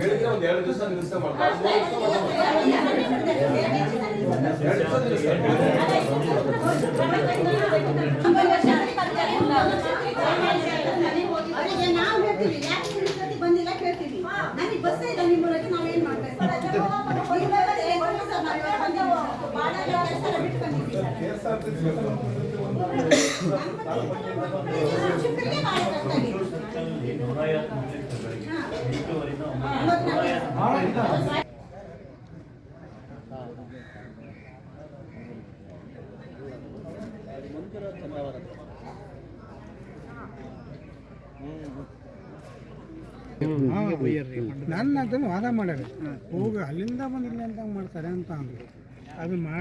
ಹೇಳಿದ್ರೆ ಒಂದ್ ಎರಡು ದಿವಸ ನಿಲ್ಸ ನಾವು ಬಂದಿಲ್ಲ ಕೇಳ್ತೀವಿ ನನಗೆ ಬಸ್ಸೇ ಇಲ್ಲ ನಿಮ್ಮೊಳಗೆ ನಾವೇನ್ ಮಾಡ್ತಾ ಇದ್ದೀವಿ ನನ್ನ ಅದನ್ನು ವಾದ ಮಾಡ್ಯಾರ. ಹೋಗಿ ಅಲ್ಲಿಂದ ಬಂದಿಲ್ಲ ಅಂತ ಮಾಡ್ತಾರೆ ಅಂತ ಅಂದ್ರು. ಅದು ಮಾಡಿ